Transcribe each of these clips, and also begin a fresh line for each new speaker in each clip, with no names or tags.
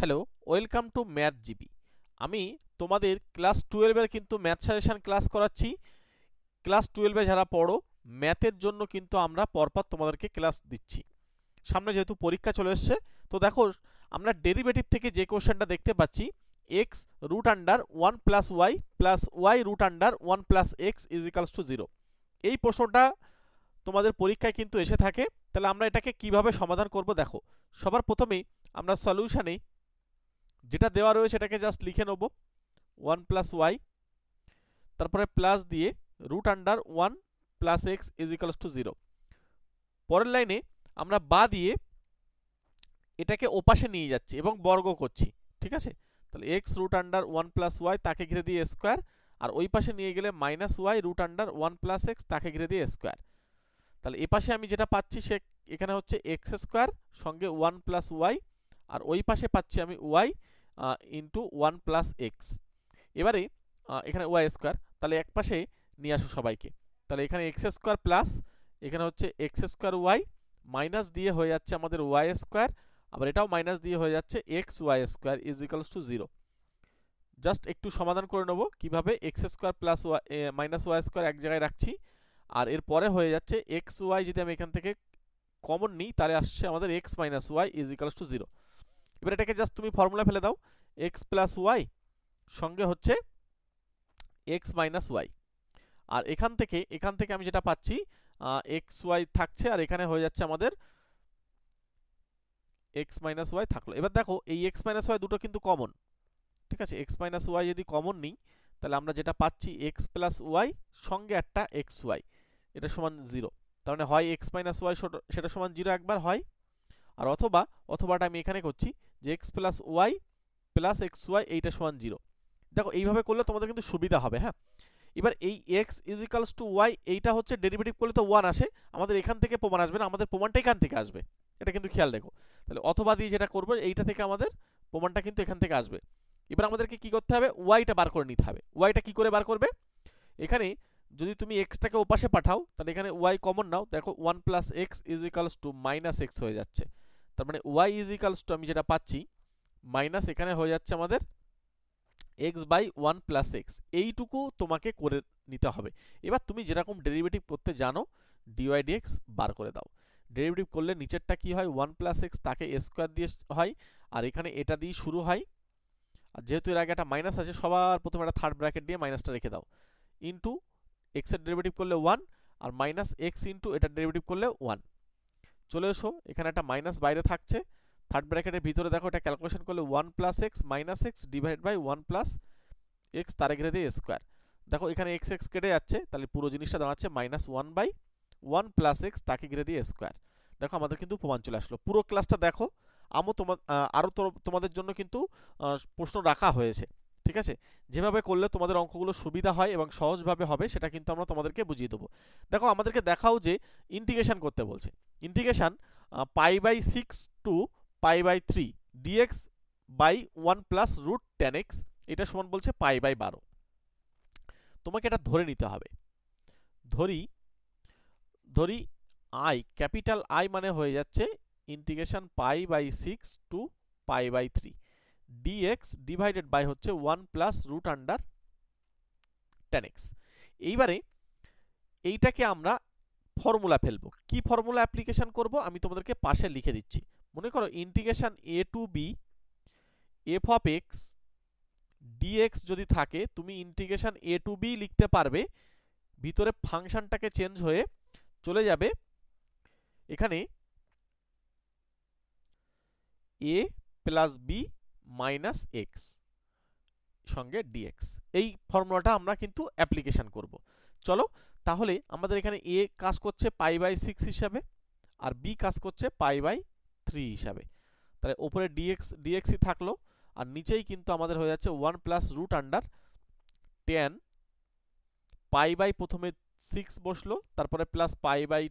Hello welcome to math GB আমি তোমাদের class টুয়েলভের কিন্তু ম্যাথ সাজেশন ক্লাস করাচ্ছি। ক্লাস টুয়েলভে যারা পড়ো ম্যাথের জন্য কিন্তু আমরা পরপর তোমাদেরকে ক্লাস দিচ্ছি। সামনে যেহেতু পরীক্ষা চলে এসছে, তো দেখো, আমরা ডেরিভেটিভ থেকে যে কোশ্চেনটা দেখতে পাচ্ছি x root under one plus y plus y root under one plus x is equals to zero এই প্রশ্নটা তোমাদের পরীক্ষায় কিন্তু এসে থাকে। তাহলে আমরা এটাকে কীভাবে সমাধান করব দেখো। সবার প্রথমেই আমরা সলিউশনে যেটা দেওয়া রয়েছে সেটাকে জাস্ট লিখে নেব। ওয়ান প্লাস ওয়াই তারপরে প্লাস দিয়ে root under one plus x is equals to zero পরের লাইনে আমরা বা দিয়ে এটাকে ওপাশে নিয়ে যাচ্ছি এবং বর্গ করছি, ঠিক আছে? তাহলে x root under one plus y তাকে ঘিরে দিয়ে স্কোয়ার আর ওই পাশে নিয়ে গেলে minus y root under one plus x তাকে ঘিরে দিয়ে স্কোয়ার তাহলে এ পাশে আমি যেটা পাচ্ছি সে এখানে হচ্ছে এক্স স্কোয়ার সঙ্গে ওয়ান প্লাস ওয়াই আর ওই পাশে পাচ্ছি আমি y into one plus x এবারে এখানে ওয়াই স্কোয়ার তাহলে এক পাশে নিয়ে আসো সবাইকে। তাহলে এখানে এক্স স্কোয়ার প্লাস এখানে হচ্ছে এক্স স্কোয়ার ওয়াই মাইনাস দিয়ে হয়ে যাচ্ছে আমাদের ওয়াই স্কোয়ার আবার এটাও মাইনাস দিয়ে হয়ে যাচ্ছে x y square is to zero just একটু সমাধান করে নেব, কীভাবে x square plus y minus y square এক জায়গায় রাখছি, আর এরপরে হয়ে যাচ্ছে এক্স ওয়াই যদি আমি এখান থেকে কমন নিই, তাহলে আসছে আমাদের x minus y is to zero এবার এটাকে জাস্ট তুমি ফর্মুলা ফেলে দাও এক্স প্লাস ওয়াই সঙ্গে হচ্ছে এক্স মাইনাস ওয়াই আর এখান থেকে এখান থেকে আমি যেটা পাচ্ছি এক্স ওয়াই থাকছে আর এখানে হয়ে যাচ্ছে আমাদের এক্স মাইনাস ওয়াই থাকল। এবার দেখো, এই এক্স মাইনাস ওয়াই দুটো কিন্তু কমন ঠিক আছে? এক্স মাইনাস ওয়াই যদি কমন নিই, তাহলে আমরা যেটা পাচ্ছি এক্স প্লাস ওয়াই সঙ্গে একটা এক্স ওয়াই এটা সমান জিরো তার মানে হয় এক্স মাইনাস ওয়াই সেটা সমান জিরো একবার হয় আর অথবা, অথবাটা আমি এখানে করছি যে x plus y plus x y এইটা সমান জিরো দেখো, এইভাবে করলে তোমাদের কিন্তু সুবিধা হবে হ্যাঁ? এবার এই এক্স ইজিক্যালস টু ওয়াই এইটা হচ্ছে ডেরিভেটিভ করলে তো ওয়ান আসে। আমাদের এখান থেকে প্রমাণ আসবে না, আমাদের প্রমাণটা এখান থেকে আসবে। এটা কিন্তু খেয়াল রেখো। তাহলে অথবা দিয়ে যেটা করব, এইটা থেকে আমাদের প্রমাণটা কিন্তু এখান থেকে আসবে। এবার আমাদেরকে কি করতে হবে? ওয়াইটা বার করে নিতে হবে। ওয়াইটা কি করে বার করবে? এখানে যদি তুমি এক্সটাকে ওপাশে পাঠাও, তাহলে এখানে ওয়াই কমন নাও। দেখো one plus x is to minus x হয়ে যাচ্ছে। তার মানে ওয়াই ইজ ইকালস টু আমি যেটা পাচ্ছি মাইনাস এখানে হয়ে যাচ্ছে আমাদের x by one plus x এইটুকু তোমাকে করে নিতে হবে। এবার তুমি যেরকম ডেরিভেটিভ করতে জানো ডিওয়াই ডিএক্স বার করে দাও। ডেরিভেটিভ করলে নিচেরটা কি হয়? ওয়ান প্লাস এক্স তাকে এ স্কোয়ার দিয়ে হয়, আর এখানে এটা দিয়ে শুরু হয়। আর যেহেতু এর আগে একটা মাইনাস আছে, সবার প্রথমে একটা থার্ড ব্র্যাকেট দিয়ে মাইনাসটা রেখে দাও। ইন্টু এক্সের ডেরিভেটিভ করলে ওয়ান আর মাইনাস এক্স ইন্টু এটার ডেরিভেটিভ করলে ওয়ান চলে এসো, এখানে একটা মাইনাস বাইরে থাকছে। থার্ড ব্র্যাকেটের ভিতরে দেখো, এটা ক্যালকুলেশন করলে one plus x minus x divide by one plus x তার ঘিরে দিয়ে স্কোয়ার দেখো, এখানে এক্স এক্স কেটে যাচ্ছে, তাহলে পুরো জিনিসটা দাঁড়াচ্ছে minus one by one plus x তাকে ঘিরে দিয়ে স্কোয়ার দেখো, আমাদের কিন্তু প্রমাণ চলে আসলো। পুরো ক্লাসটা দেখো, আমও তোমার আরও তোমাদের জন্য কিন্তু প্রশ্ন রাখা হয়েছে। ঠিক আছে? যেভাবে করলে তোমাদের অঙ্কগুলো সুবিধা হয় এবং সহজভাবে হবে, সেটা কিন্তু আমরা তোমাদেরকে বুঝিয়ে দেবো। দেখো, আমাদেরকে দেখাও যে ইন্টিগ্রেশন করতে বলছে। Integration pi by six to pi by three dx by one plus root tan x এটা সমান বলছে পাই বাই বারো। তোমাকে এটা ধরে নিতে হবে। ধরি ধরি আই ক্যাপিটাল আই মানে হয়ে যাচ্ছে integration pi by six to pi by three dx divided by হচ্ছে one plus root under tan x এইবারে এইটাকে আমরা ফর্মুলা ফেলব। কি ফর্মুলা অ্যাপ্লিকেশন করব? আমি তোমাদেরকে পাশে লিখে দিচ্ছি। মনে করো integration a to b f of x dx যদি থাকে, তুমি ইন্টিগ্রেশন এ টু বি লিখতে পারবে, ভিতরে ফাংশনটাকে চেঞ্জ হয়ে চলে যাবে। এখানে a plus b minus x সঙ্গে ডিএক্স এই ফর্মুলাটা আমরা কিন্তু অ্যাপ্লিকেশন করব। চলো, তাহলে আমাদের এখানে এ কাজ করছে পাই বাই সিক্স হিসাবে আর বি কাজ করছে পাই বাই থ্রি হিসাবে। তাহলে ওপরে ডিএক্স ডিএক্সই থাকল আর নিচেই কিন্তু আমাদের হয়ে যাচ্ছে one plus root under tan pi by প্রথমে সিক্স বসল, তারপরে প্লাস পাই বাই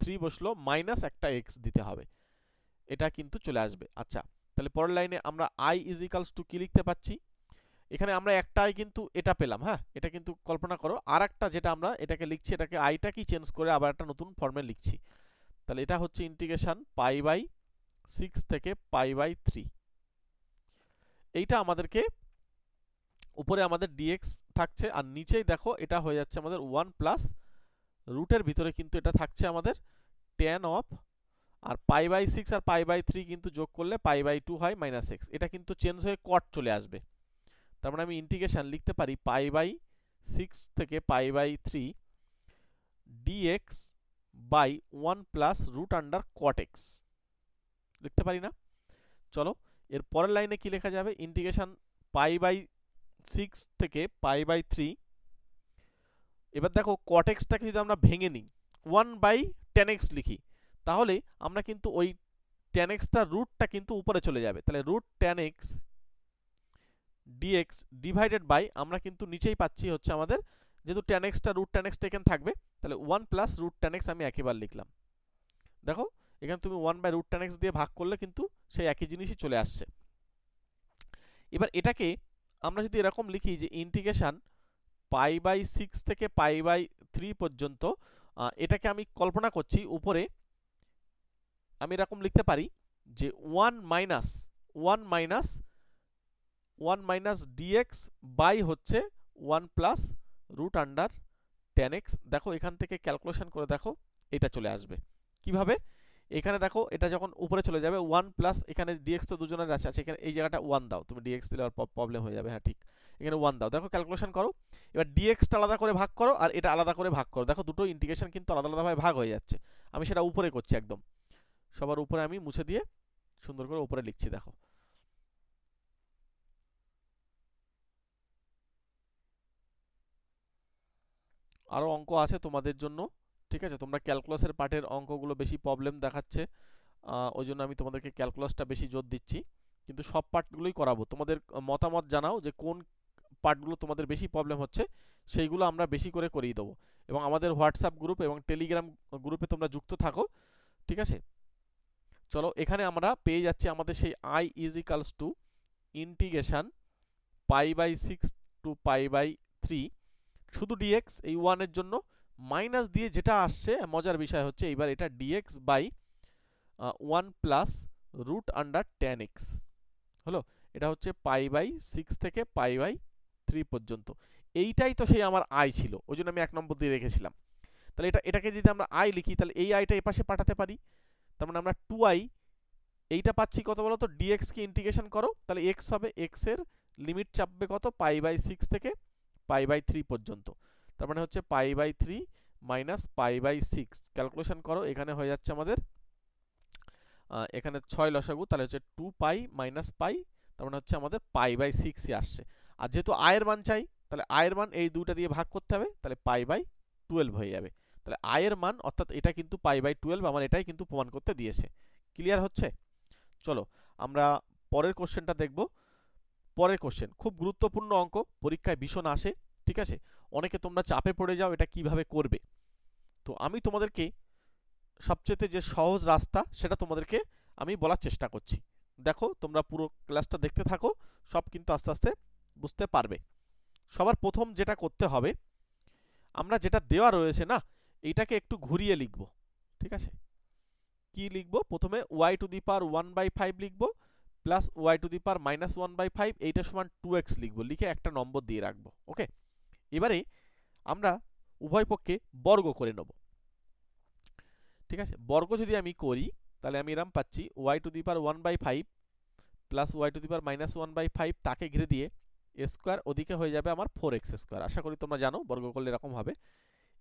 থ্রি বসল মাইনাস একটা এক্স দিতে হবে। এটা কিন্তু চলে আসবে। আচ্ছা তাহলে পরের লাইনে আমরা আই ইজ ইকালস টু কি লিখতে পাচ্ছি? এখানে আমরা একটা আই কিন্তু এটা পেলাম হ্যাঁ? এটা কিন্তু কল্পনা করো আর একটা যেটা আমরা এটাকে লিখছি, এটাকে আইটা কি চেঞ্জ করে আবার একটা নতুন ফর্মে লিখছি। তাহলে এটা হচ্ছে ইন্টিগ্রেশন পাই বাই সিক্স থেকে পাই বাই থ্রি এইটা আমাদেরকে উপরে আমাদের ডিএক্স থাকছে, আর নিচেই দেখো এটা হয়ে যাচ্ছে আমাদের ওয়ান প্লাস রুটের ভিতরে কিন্তু এটা থাকছে আমাদের টেন অফ আর পাই বাই সিক্স আর পাই বাই থ্রি কিন্তু যোগ করলে পাই বাই টু হয় মাইনাস এক্স এটা কিন্তু চেঞ্জ হয়ে কট চলে আসবে। তার মানে আমি ইন্টিগ্রেশন লিখতে পারি পাই বাই সিক্স থেকে pi by three dx by one plus root under cot x লিখতে পারি না? চলো, এর পরের লাইনে কি লেখা যাবে? ইন্টিগ্রেশন পাই বাই সিক্স থেকে পাই বাই থ্রি এবার দেখো কট এক্সটাকে যদি আমরা ভেঙে নিই ওয়ান বাই টেন এক্স লিখি তাহলে আমরা কিন্তু ওই টেন এক্সটার রুটটা কিন্তু উপরে চলে যাবে। তাহলে root ten x dx divided by আমরা কিন্তু নিচেই পাচ্ছি হচ্ছে আমাদের যেহেতু টেন এক্সটা রুট টেন এক্সটা এখানে থাকবে, তাহলে one plus root tan x আমি একইবার লিখলাম। দেখো, এখানে তুমি one by root tan x দিয়ে ভাগ করলে কিন্তু সেই একই জিনিসই চলে আসছে। এবার এটাকে আমরা যদি এরকম লিখি যে ইন্টিগ্রেশন পাই বাই সিক্স থেকে পাই বাই থ্রি পর্যন্ত এটাকে আমি কল্পনা করছি উপরে আমি এরকম লিখতে পারি যে one minus one minus one minus dx by হচ্ছে one plus root under tan x দেখো, এখান থেকে ক্যালকুলেশন করে দেখো, এটা চলে আসবে। কীভাবে? এখানে দেখো, এটা যখন উপরে চলে যাবে ওয়ান প্লাস এখানে ডিএক্স তো দুজনের আছে আছে এখানে এই জায়গাটা ওয়ান দাও। তুমি ডিএক্স দিলে আর প্রবলেম হয়ে যাবে হ্যাঁ ঠিক। এখানে ওয়ান দাও। দেখো ক্যালকুলেশন করো। এবার ডিএক্সটা আলাদা করে ভাগ করো, আর এটা আলাদা করে ভাগ করো। দেখো, দুটো ইন্টিগ্রেশন কিন্তু আলাদা আলাদাভাবে ভাগ হয়ে যাচ্ছে। আমি সেটা উপরে করছি একদম। সবার উপরে আমি মুছে দিয়ে সুন্দর করে উপরে লিখছি, দেখো। আরও অঙ্ক আছে তোমাদের জন্য, ঠিক আছে? তোমরা ক্যালকুলাসের পার্টের অঙ্কগুলো বেশি প্রবলেম দেখাচ্ছে ওই জন্য আমি তোমাদেরকে ক্যালকুলাসটা বেশি জোর দিচ্ছি। কিন্তু সব পার্টগুলোই করাবো। তোমাদের মতামত জানাও যে কোন পার্টগুলো তোমাদের বেশি প্রবলেম হচ্ছে, সেইগুলো আমরা বেশি করে করিয়ে দেবো। এবং আমাদের হোয়াটসঅ্যাপ গ্রুপ এবং টেলিগ্রাম গ্রুপে তোমরা যুক্ত থাকো, ঠিক আছে? চলো এখানে আমরা পেয়ে যাচ্ছি আমাদের সেই I is equals to integration pi by six to pi by three শুধু ডিএক্স এই ওয়ানের জন্য মাইনাস দিয়ে যেটা আসছে, মজার বিষয় হচ্ছে এইবার এটা dx by one plus root under tan x হলো? এটা হচ্ছে পাই বাই সিক্স থেকে পাই বাই থ্রি পর্যন্ত। এইটাই তো সেই আমার আই ছিল, ওই জন্য আমি এক নম্বর দিয়ে রেখেছিলাম। তাহলে এটা, এটাকে যদি আমরা আই লিখি, তাহলে এই আইটা এপাশে পাঠাতে পারি। তার মানে আমরা টু আই এইটা পাচ্ছি কত বলো তো? ডিএক্সকে ইন্টিগ্রেশন করো, তাহলে এক্স হবে এক্সের লিমিট চাপবে কত? পাই বাই সিক্স থেকে পাই বাই থ্রি পর্যন্ত। তার মানে হচ্ছে pi by three minus pi by six calculation করো, এখানে হয়ে যাচ্ছে আমাদের এখানে ছয় লসাগু, তাহলে হচ্ছে টু পাই মাইনাস পাই তার মানে হচ্ছে আমাদের পাই বাই সিক্সই আসছে। আর যেহেতু আয়ের মান চাই, তাহলে আয়ের মান এই দুটা দিয়ে ভাগ করতে হবে, তাহলে পাই বাই টুয়েলভ হয়ে যাবে। তাহলে আয়ের মান অর্থাৎ এটা কিন্তু পাই বাই টুয়েলভ আমার এটাই কিন্তু প্রমাণ করতে দিয়েছে। ক্লিয়ার হচ্ছে? চলো, আমরা পরের কোশ্চেনটা দেখব। পরের কোশ্চেন খুব গুরুত্বপূর্ণ অঙ্ক, পরীক্ষায় ভীষণ আসে, ঠিক আছে? অনেকে তোমরা চাপে পড়ে যাও এটা কীভাবে করবে। তো আমি তোমাদেরকে সবচেয়ে যে সহজ রাস্তা, সেটা তোমাদেরকে আমি বলার চেষ্টা করছি। দেখো, তোমরা পুরো ক্লাসটা দেখতে থাকো, সব কিন্তু আস্তে আস্তে বুঝতে পারবে। সবার প্রথম যেটা করতে হবে, আমরা যেটা দেওয়া রয়েছে না এইটাকে একটু ঘুরিয়ে লিখব, ঠিক আছে? কি লিখব? প্রথমে y to the power one by five লিখব plus y to the power minus one by five এইটা সমান টু এক্স লিখব, লিখে একটা নম্বর দিয়ে রাখব ওকে এবারে আমরা উভয় পক্ষে বর্গ করে নেব, ঠিক আছে? বর্গ যদি আমি করি, তাহলে আমি এরম পাচ্ছি y to the power one by five plus y to the power minus one by five তাকে ঘিরে দিয়ে স্কোয়ার ওদিকে হয়ে যাবে আমার ফোর এক্স স্কোয়ার আশা করি তোমরা জানো, বর্গ করলে এরকম হবে।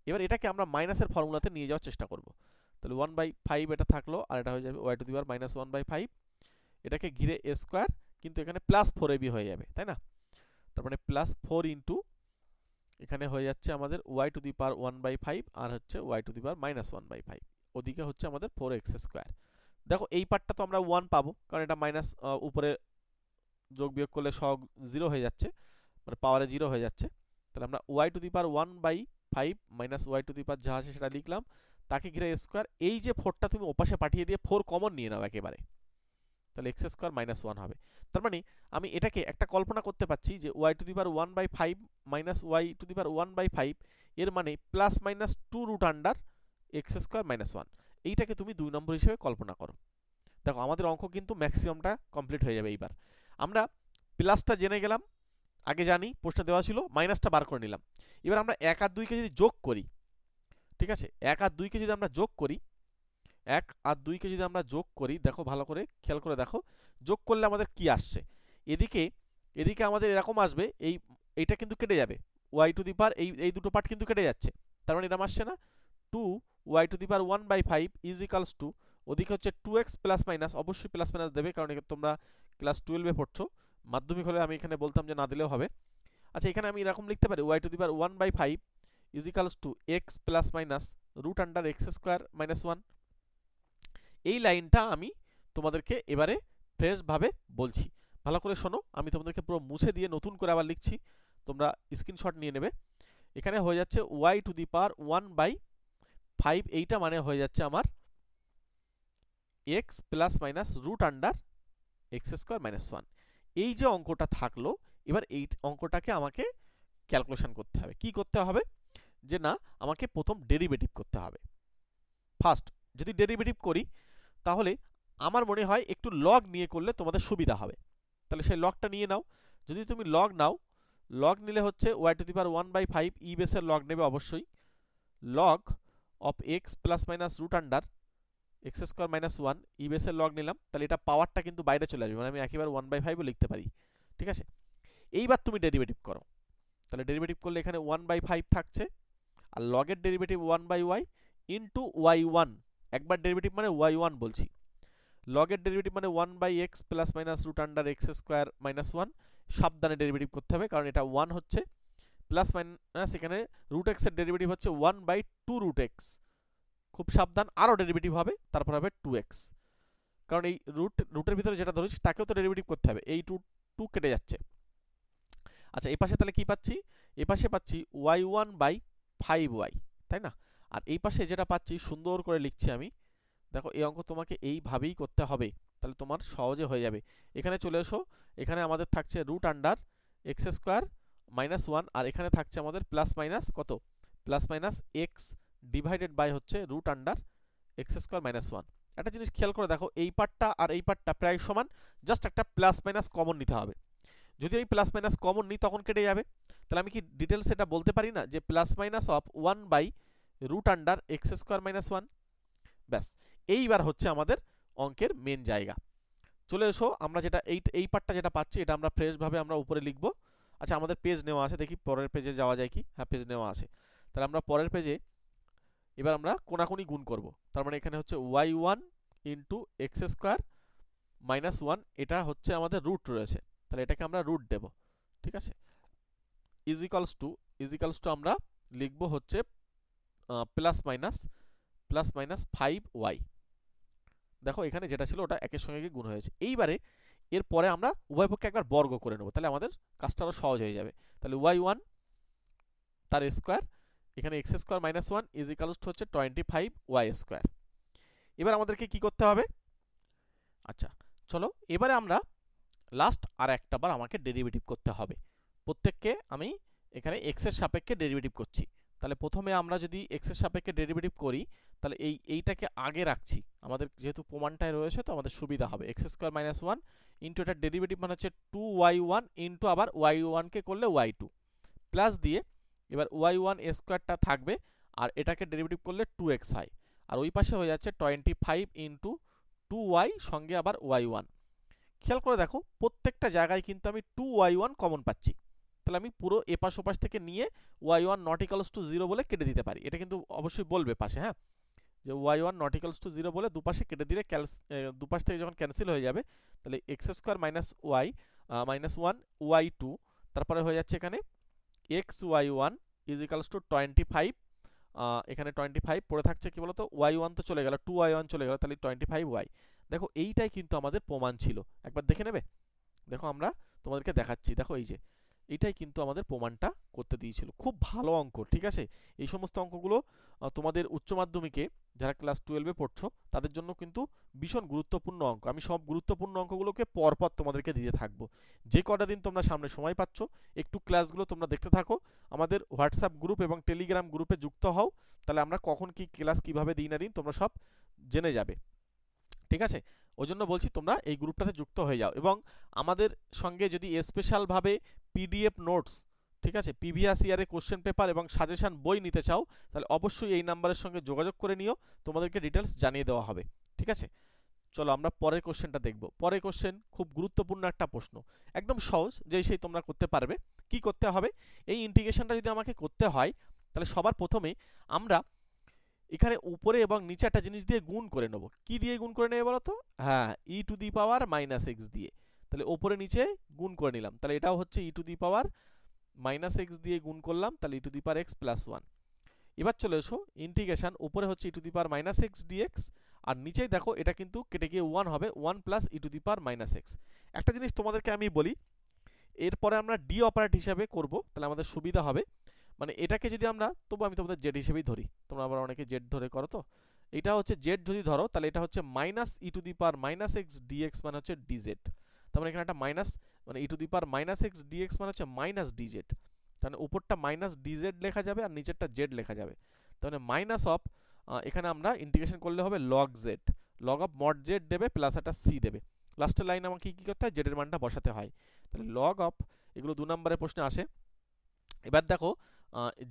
এবার এটাকে আমরা মাইনাসের ফর্মুলাতে নিয়ে যাওয়ার চেষ্টা করব। তাহলে ওয়ান বাই ফাইভ এটা থাকল, আর এটা হয়ে যাবে y to the power minus one by five এটাকে ঘিরে এ স্কোয়ার কিন্তু এখানে প্লাস ফোর এবি হয়ে যাবে, তাই না? তার মানে প্লাস ফোর ইন্টু এখানে হয়ে যাচ্ছে আমাদের y to the power one by five আর হচ্ছে y to the power minus one by five ওদিকে হচ্ছে আমাদের ফোর এক্স স্কোয়ার দেখো, এই পার্টটা তো আমরা ওয়ান পাবো, কারণ এটা মাইনাস উপরে যোগ বিয়োগ করলে সব জিরো হয়ে যাচ্ছে মানে পাওয়ারে জিরো হয়ে যাচ্ছে। তাহলে আমরা y to the power one by five minus y to the power যা আছে সেটা লিখলাম। তাকে ঘিরে স্কোয়ার এই যে ফোরটা তুমি ওপাশে পাঠিয়ে দিয়ে ফোর কমন নিয়ে নাও একেবারে। তাহলে এক্স স্কোয়ার মাইনাস ওয়ান হবে। তার মানে আমি এটাকে একটা কল্পনা করতে পারছি যে y to the power one by five minus y to the power one by five এর মানে plus minus two root under x square minus one এইটাকে তুমি দুই নম্বর হিসেবে কল্পনা করো। দেখো, আমাদের অঙ্ক কিন্তু ম্যাক্সিমামটা কমপ্লিট হয়ে যাবে এইবার। আমরা প্লাসটা জেনে গেলাম। আগে জানি প্রশ্নে দেওয়া ছিল মাইনাসটা বার করে নিলাম। এবার আমরা এক আর দুইকে যদি যোগ করি, ঠিক আছে? এক আর দুইকে যদি আমরা যোগ করি, এক আর দুইকে যদি আমরা যোগ করি, দেখো ভালো করে, খেয়াল করে দেখো, যোগ করলে আমাদের কি আসছে? এদিকে এদিকে আমাদের এরকম আসবে, এই, এইটা কিন্তু কেটে যাবে। ওয়াই টু দি পার এই এই দুটো পার্ট কিন্তু কেটে যাচ্ছে। তার মানে এরকম আসছে না? Two y to the power one by five is equals to ওদিকে হচ্ছে টু এক্স প্লাস মাইনাস অবশ্যই প্লাস মাইনাস দেবে, কারণ তোমরা ক্লাস টুয়েলভে পড়ছো। মাধ্যমিক হলে আমি এখানে বলতাম যে না দিলেও হবে। আচ্ছা এখানে আমি এরকম লিখতে পারি Y to the one by five is equals two X plus minus root under X square minus one এই লাইনটা আমি তোমাদেরকে এবারে ফ্রেশভাবে বলছি। ভালো করে শোনো, আমি তোমাদেরকে পুরো মুছে দিয়ে নতুন করে আবার লিখছি। তোমরা স্ক্রিনশট নিয়ে নেবে। এখানে হয়ে যাচ্ছে y to the power one by five এইটা মানে হয়ে যাচ্ছে আমার x plus minus root under x square minus one এই যে অঙ্কটা থাকল, এবার এই অঙ্কটাকে আমাকে ক্যালকুলেশন করতে হবে। কি করতে হবে? যে না, আমাকে প্রথম ডেরিভেটিভ করতে হবে। ফার্স্ট যদি ডেরিভেটিভ করি, তাহলে আমার মনে হয় একটু লগ নিয়ে করলে তোমাদের সুবিধা হবে। তাহলে সেই লগটা নিয়ে নাও। যদি তুমি লগ নাও লগ নিলে হচ্ছে y to the power one by five e বেসের লগ নেবে অবশ্যই। Log of x plus minus root under x square minus one e বেসের লগ নিলাম, তাহলে এটা পাওয়ারটা কিন্তু বাইরে চলে আসবে মানে আমি একেবারে ওয়ান বাই ফাইভও লিখতে পারি, ঠিক আছে? এইবার তুমি ডেরিভেটিভ করো, তাহলে ডেরিভেটিভ করলে এখানে ওয়ান বাই ফাইভ থাকছে, আর লগের derivative one by y into y one একবার ডেরিভেটিভ মানে ওয়াই ওয়ান বলছি লগের ডেরিভেটিভ মানে one by x plus minus root under x square minus one সাবধানে ডেরিভেটিভ করতে হবে, কারণ এটা ওয়ান হচ্ছে প্লাস মাইনাস এখানে রুট এক্সের ডেরিভেটিভ হচ্ছে one by two root x খুব সাবধান, আরও ডেরিভেটিভ হবে, তারপর হবে টু এক্স কারণ এই রুট রুটের ভিতরে যেটা ধরেছি, তাকেও তো ডেরিভেটিভ করতে হবে, এই টু টু কেটে যাচ্ছে। আচ্ছা এই পাশে তাহলে কি পাচ্ছি? এ পাশে পাচ্ছি y one by five y তাই না? আর এই পাশে যেটা পাচ্ছি, সুন্দর করে লিখছি আমি, দেখো এই অঙ্ক তোমাকে এইভাবেই করতে হবে, তাহলে তোমার সহজে হয়ে যাবে। এখানে চলে এসো, এখানে আমাদের থাকছে root under x square minus one আর এখানে থাকছে আমাদের প্লাস মাইনাস কত? Plus minus x divided by হচ্ছে root under x square minus one একটা জিনিস খেয়াল করে দেখো, এই পার্টটা আর এই পার্টটা প্রায় সমান জাস্ট একটা প্লাস মাইনাস কমন নিতে হবে। যদি আমি প্লাস মাইনাস কমন নিই, তখন কেটে যাবে। তাহলে আমি কি ডিটেলস এটা বলতে পারি না? যে plus minus of one by root under x square minus one ব্যাস, এইবার হচ্ছে আমাদের অঙ্কের মেন জায়গা। চলে এসো, আমরা যেটা এই এই পার্টটা যেটা পাচ্ছি, এটা আমরা ফ্রেশভাবে আমরা উপরে লিখব। আচ্ছা আমাদের পেজ নেওয়া আছে, দেখি পরের পেজে যাওয়া যায় কি? হ্যাঁ পেজ নেওয়া আছে। তাহলে আমরা পরের পেজে এবার আমরা কোনাকুনি গুণ করব। তার মানে এখানে হচ্ছে y one into x square minus one এটা হচ্ছে আমাদের রুট রয়েছে। তাহলে এটাকে আমরা রুট দেব, ঠিক আছে? ইজিক্যালস টু ইজিক্যালস টু আমরা লিখব হচ্ছে plus minus plus minus five y দেখো এখানে যেটা ছিল ওটা একের সঙ্গে গুণ হয়েছে। এইবারে এরপরে আমরা উভয় পক্ষে একবার বর্গ করে নেব, তাহলে আমাদের কাজটা আরও সহজ হয়ে যাবে। তাহলে ওয়াই ওয়ান তার স্কোয়ার এখানে x square minus one is equals to হচ্ছে টোয়েন্টি ফাইভ ওয়াই স্কোয়ার। এবার আমাদেরকে কি করতে হবে? আচ্ছা চলো এবারে আমরা লাস্ট আর একটা বার আমাকে ডেরিভেটিভ করতে হবে। প্রত্যেককে আমি এখানে এক্সের সাপেক্ষে ডেরিভেটিভ করছি। তাহলে প্রথমে আমরা যদি এক্সের সাপেক্ষে ডেরিভেটিভ করি, তাহলে এই, এইটাকে আগে রাখছি। আমাদের যেহেতু প্রমাণটায় রয়েছে, তো আমাদের সুবিধা হবে। X square minus one into এটার ডেরিভেটিভ মানে হচ্ছে টু ওয়াই ওয়ান ইন্টু আবার ওয়াই ওয়ানকে করলে ওয়াই টু প্লাস দিয়ে এবার ওয়াই ওয়ান এ স্কোয়ারটা থাকবে, আর এটাকে ডেরিভেটিভ করলে টু এক্স হয়। আর ওই পাশে হয়ে যাচ্ছে twenty five into two y সঙ্গে আবার ওয়াই ওয়ান খেয়াল করে দেখো, প্রত্যেকটা জায়গায় কিন্তু আমি টু ওয়াই ওয়ান কমন পাচ্ছি। তাহলে আমি পুরো এপাশ ওপাশ থেকে নিয়ে y one not equals to zero বলে কেটে দিতে পারি। এটা কিন্তু অবশ্যই বলবে পাশে হ্যাঁ? যে y one not equals to zero বলে দুপাশে কেটে দিলে ক্যালস দুপাশ থেকে যখন ক্যান্সেল হয়ে যাবে, তাহলে x square minus y minus one y two তারপরে হয়ে যাচ্ছে এখানে x y one is equals to twenty five এখানে টোয়েন্টি ফাইভ পড়ে থাকছে কি বলতো? ওয়াই ওয়ান তো চলে গেল টু ওয়াই ওয়ান চলে গেল, তাহলে টোয়েন্টি ফাইভ ওয়াই দেখো, এইটাই কিন্তু আমাদের প্রমাণ ছিল। একবার দেখে নেবে? দেখো আমরা তোমাদেরকে দেখাচ্ছি। দেখো এই যে এটাই কিন্তু আমাদের প্রমাণটা করতে দিয়েছিল। খুব ভালো অঙ্ক, ঠিক আছে? এই সমস্ত অঙ্কগুলো তোমাদের উচ্চ মাধ্যমিকে যারা ক্লাস টুয়েলভে পড়ছো, তাদের জন্য কিন্তু ভীষণ গুরুত্বপূর্ণ অঙ্ক। আমি সব গুরুত্বপূর্ণ অঙ্কগুলোকে পরপর তোমাদেরকে দিতে থাকব। যে কটা দিন তোমরা সামনে সময় পাচ্ছ, একটু ক্লাসগুলো তোমরা দেখতে থাকো। আমাদের হোয়াটসঅ্যাপ গ্রুপ এবং টেলিগ্রাম গ্রুপে যুক্ত হও, তাহলে আমরা কখন কি ক্লাস কীভাবে দিই না দিন তোমরা সব জেনে যাবে। ঠিক আছে? ওই জন্য বলছি তোমরা এই গ্রুপটাতে যুক্ত হয়ে যাও এবং আমাদের সঙ্গে যদি স্পেশালভাবে পিডিএফ নোটস ঠিক আছে? প্রিভিয়াস ইয়ারে কোশ্চেন পেপার এবং সাজেশন বই নিতে চাও, তাহলে অবশ্যই এই নাম্বারের সঙ্গে যোগাযোগ করে নিও, তোমাদেরকে ডিটেলস জানিয়ে দেওয়া হবে, ঠিক আছে? চলো আমরা পরের কোশ্চেনটা দেখব। পরের কোশ্চেন খুব গুরুত্বপূর্ণ একটা প্রশ্ন। একদম সহজ যেই সেই তোমরা করতে পারবে। কি করতে হবে? এই ইন্টিগ্রেশনটা যদি আমাকে করতে হয়, তাহলে সবার প্রথমে আমরা এখানে উপরে এবং নিচে একটা জিনিস দিয়ে গুণ করে নেব। কি দিয়ে গুণ করে নেবে বলো তো হ্যাঁ e to the power minus x দিয়ে। তাহলে ওপরে নিচে গুণ করে নিলাম। তাহলে এটাও হচ্ছে e to the power minus x দিয়ে গুণ করলাম, তাহলে e to the power x plus one এবার চলে এসো ইন্টিগ্রেশন উপরে হচ্ছে e to the power minus x dx আর নিচেই দেখো এটা কিন্তু কেটে গিয়ে ওয়ান হবে one plus e to the power minus x একটা জিনিস তোমাদেরকে আমি বলি, এরপরে আমরা ডি অপারেট হিসাবে করব, তাহলে আমাদের সুবিধা হবে। মানে এটাকে যদি আমরা, তবু আমি তোমাদের জেড হিসেবেই ধরি, তোমরা আবার অনেকে জেড ধরে করো তো। এটা হচ্ছে জেড যদি ধরো, তাহলে এটা হচ্ছে minus e to the power minus x dx মানে হচ্ছে ডিজেড তার মানে এখানে একটা মাইনাস মানে e to the power minus x dx মানে হচ্ছে মাইনাস ডিজেড তাহলে উপরটা মাইনাস ডিজেড লেখা যাবে আর নিচেরটা জেড লেখা যাবে। তাহলে মাইনাস অফ এখানে আমরা ইন্টিগ্রেশন করলে হবে log z log of mod z দেবে প্লাস একটা সি দেবে। লাস্টের লাইন আমাকে কী করতে হয়? জেডের মানটা বসাতে হয়। তাহলে লগ অফ এগুলো দু নম্বরের প্রশ্নে আসে। এবার দেখো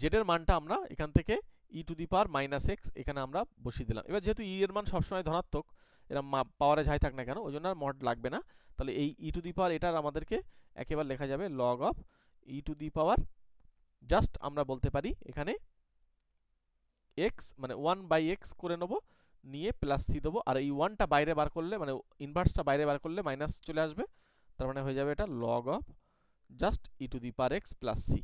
জেডের মানটা আমরা এখান থেকে e to the power minus x এখানে আমরা বসিয়ে দিলাম। এবার যেহেতু ই এর মান সবসময় ধনাত্মক এরা পাওয়ারে যাই থাক না কেন, ওই জন্য আর মড লাগবে না। তাহলে এই ই টু দি পাওয়ার এটার আমাদেরকে একেবারে লেখা যাবে log of e to the power just আমরা বলতে পারি এখানে এক্স মানে ওয়ান বাই এক্স করে নেব, নিয়ে প্লাস সি দেবো, আর এই ওয়ানটা বাইরে বার করলে মানে ইনভার্সটা বাইরে বার করলে মাইনাস চলে আসবে, তার মানে হয়ে যাবে এটা log of just e to the power x plus c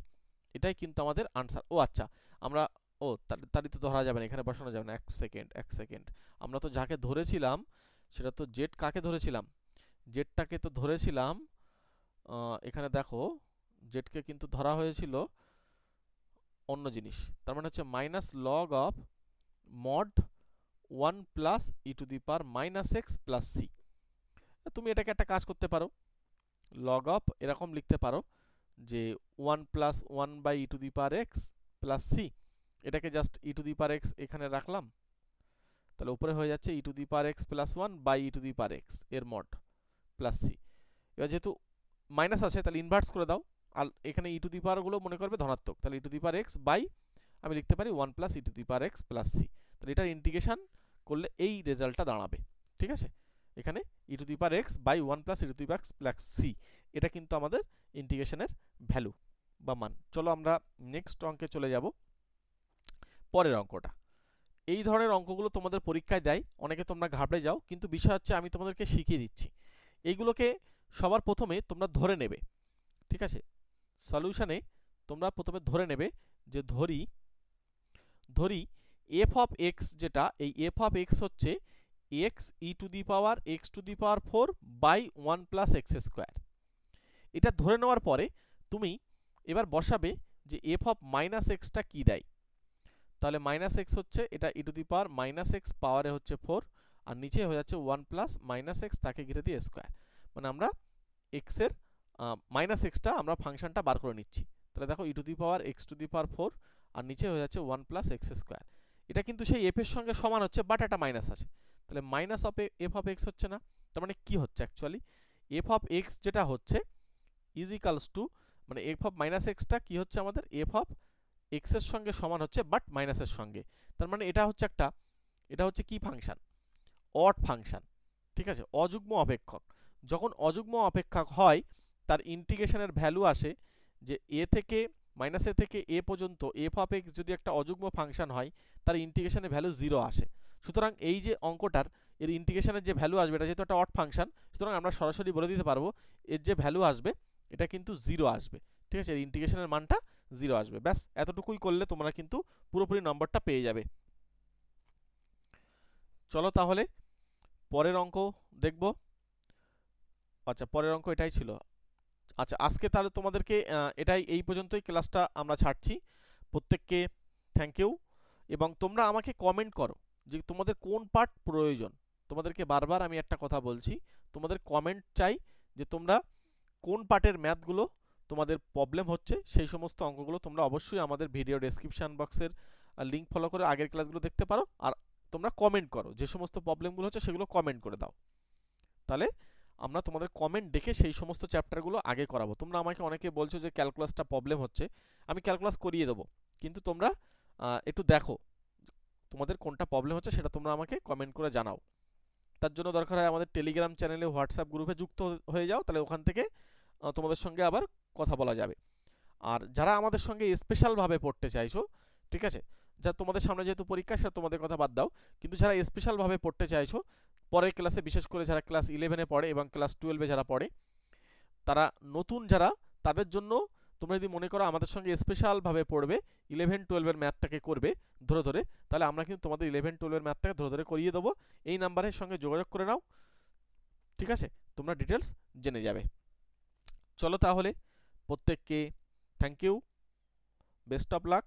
এটাই কিন্তু আমাদের আনসার ও আচ্ছা আমরা ও তারই তো ধরা যাবে না, এখানে বসানো যাবে না, এক সেকেন্ড এক সেকেন্ড আমরা তো যাকে ধরেছিলাম, সেটা তো জেড কাকে ধরেছিলাম? জেডটাকে তো ধরেছিলাম এখানে দেখো জেডকে কিন্তু ধরা হয়েছিল অন্য জিনিস। তার মানে হচ্ছে minus log of mod one plus e to the power minus x plus c তুমি এটাকে একটা কাজ করতে পারো। লগ অফ এরকম লিখতে পারো যে one plus one by e to the power x plus c এটাকে just e to the power x এখানে রাখলাম। তাহলে উপরে হয়ে যাচ্ছে e to the power x plus one by e to the power এক্সের মড প্লাস সি এবার যেহেতু মাইনাস আছে, তাহলে ইনভার্স করে দাও। আর এখানে ই টু দি পাওয়ারগুলো মনে করবে ধনাত্মক। তাহলে e to the power x by আমি লিখতে পারি one plus e to the power x plus c তাহলে এটার ইন্টিগ্রেশন করলে এই রেজাল্টটা দাঁড়াবে। ঠিক আছে? এখানে e to the power x by one plus e to the power x plus c এটা কিন্তু আমাদের ইন্টিগ্রেশনের ভ্যালু বা মান। চলো আমরা নেক্সট অঙ্কে চলে যাব। পরের অঙ্কটা। এই ধরনের অঙ্কগুলো তোমাদের পরীক্ষায় দেয়, অনেকে তোমরা ঘাবড়ে যাও, কিন্তু বিষয় হচ্ছে আমি তোমাদেরকে শিখিয়ে দিচ্ছি। এইগুলোকে সবার প্রথমে তোমরা ধরে নেবে, ঠিক আছে? সলিউশনে তোমরা প্রথমে ধরে নেবে যে ধরি ধরি এফ অফ এক্স যেটা, এই এফ অফ এক্স হচ্ছে x e to the power x to the power four by one plus x square এটা ধরে নেওয়ার পরে তুমি এবার বসাবে যে এফ অফ মাইনাস এক্সটা কী দেয়। তাহলে মাইনাস এক্স হচ্ছে এটা e to the power minus x পাওয়ারে হচ্ছে ফোর আর নিচে হয়ে যাচ্ছে ওয়ান প্লাস মাইনাস এক্স তাকে ঘিরে দিয়ে স্কোয়ার মানে আমরা এক্সের মাইনাস এক্সটা আমরা ফাংশনটা বার করে নিচ্ছি। তাহলে দেখো e to the power x to the power four আর নিচে হয়ে যাচ্ছে ওয়ান প্লাস এক্স স্কোয়ার এটা কিন্তু সেই এফ এর সঙ্গে সমান হচ্ছে বাট একটা মাইনাস আছে। তাহলে minus of f of x হচ্ছে না। তার মানে কি হচ্ছে অ্যাকচুয়ালি এফ অফ এক্স যেটা হচ্ছে ইজ ইকালস টু মানে এফ অফ মাইনাস এক্সটা কি হচ্ছে আমাদের? এফ অফ এক্সের সঙ্গে সমান হচ্ছে বাট মাইনাসের সঙ্গে। তার মানে এটা হচ্ছে একটা, এটা হচ্ছে কি ফাংশন অট ফাংশন ঠিক আছে? অযুগ্ম অপেক্ষক। যখন অযুগ্ম অপেক্ষক হয়, তার ইন্টিগ্রেশনের ভ্যালু আসে যে এ থেকে মাইনাস এ থেকে এ পর্যন্ত এফ অফ এক্স যদি একটা অযুগ্ম ফাংশন হয়, তার ইন্টিগ্রেশনের ভ্যালু জিরো আসে। সুতরাং এই যে অঙ্কটার, এর ইন্টিগ্রেশনের যে ভ্যালু আসবে, এটা যেহেতু একটা অট ফাংশন সুতরাং আমরা সরাসরি বলে দিতে পারব, এর যে ভ্যালু আসবে, এটা কিন্তু জিরো আসবে। ঠিক আছে? ইন্টিগ্রেশনের মানটা জিরো আসবে। ব্যাস, এতটুকুই করলে তোমরা কিন্তু পুরোপুরি নম্বরটা পেয়ে যাবে। চলো তাহলে, পরের অঙ্ক দেখব। আচ্ছা পরের অঙ্ক এটাই ছিল। আচ্ছা আজকে তাহলে তোমাদেরকে এটাই, এই পর্যন্তই ক্লাসটা আমরা ছাড়ছি। প্রত্যেককে থ্যাংক ইউ এবং তোমরা আমাকে কমেন্ট করো যে তোমাদের কোন পার্ট প্রয়োজন। তোমাদেরকে বারবার আমি একটা কথা বলছি, তোমাদের কমেন্ট চাই যে তোমরা কোন পার্টের ম্যাথগুলো তোমাদের প্রবলেম হচ্ছে, সেই সমস্ত অঙ্কগুলো তোমরা অবশ্যই আমাদের ভিডিও ডেসক্রিপশান বক্সের লিঙ্ক ফলো করে আগের ক্লাসগুলো দেখতে পারো। আর তোমরা কমেন্ট করো, যে সমস্ত প্রবলেমগুলো হচ্ছে সেগুলো কমেন্ট করে দাও। তাহলে আমরা তোমাদের কমেন্ট দেখে সেই সমস্ত চ্যাপ্টারগুলো আগে করাবো। তোমরা আমাকে অনেকে বলছো যে ক্যালকুলাসটা প্রবলেম হচ্ছে, আমি ক্যালকুলাস করিয়ে দেবো। কিন্তু তোমরা একটু দেখো, তোমাদের কোনটা প্রবলেম হচ্ছে সেটা তোমরা আমাকে কমেন্ট করে জানাও। তার জন্য দরকার হয় আমাদের টেলিগ্রাম চ্যানেলে হোয়াটসঅ্যাপ গ্রুপে যুক্ত হয়ে যাও, তাহলে ওখান থেকে তোমাদের সঙ্গে আবার কথা বলা যাবে। আর যারা আমাদের সঙ্গে স্পেশালভাবে পড়তে চাইছো, ঠিক আছে? যা তোমাদের সামনে যেহেতু পরীক্ষা, সেটা তোমাদের কথা বাদ দাও। কিন্তু যারা স্পেশালভাবে পড়তে চাইছো, পরের ক্লাসে বিশেষ করে যারা ক্লাস ইলেভেনে পড়ে এবং ক্লাস টুয়েলভে যারা পড়ে, তারা নতুন যারা, তাদের জন্য তোমরা যদি মনে করো আমাদের সঙ্গে স্পেশালভাবে পড়বে ইলেভেন টুয়েলভের ম্যাথটাকে করবে ধরে ধরে, তাহলে আমরা কিন্তু তোমাদের ইলেভেন টুয়েলভের ম্যাথটাকে ধরে ধরে করিয়ে দেবো। এই নাম্বারের সঙ্গে যোগাযোগ করে নাও। ঠিক আছে? তোমরা ডিটেলস জেনে যাবে। চলো তাহলে প্রত্যেককে thank you best of luck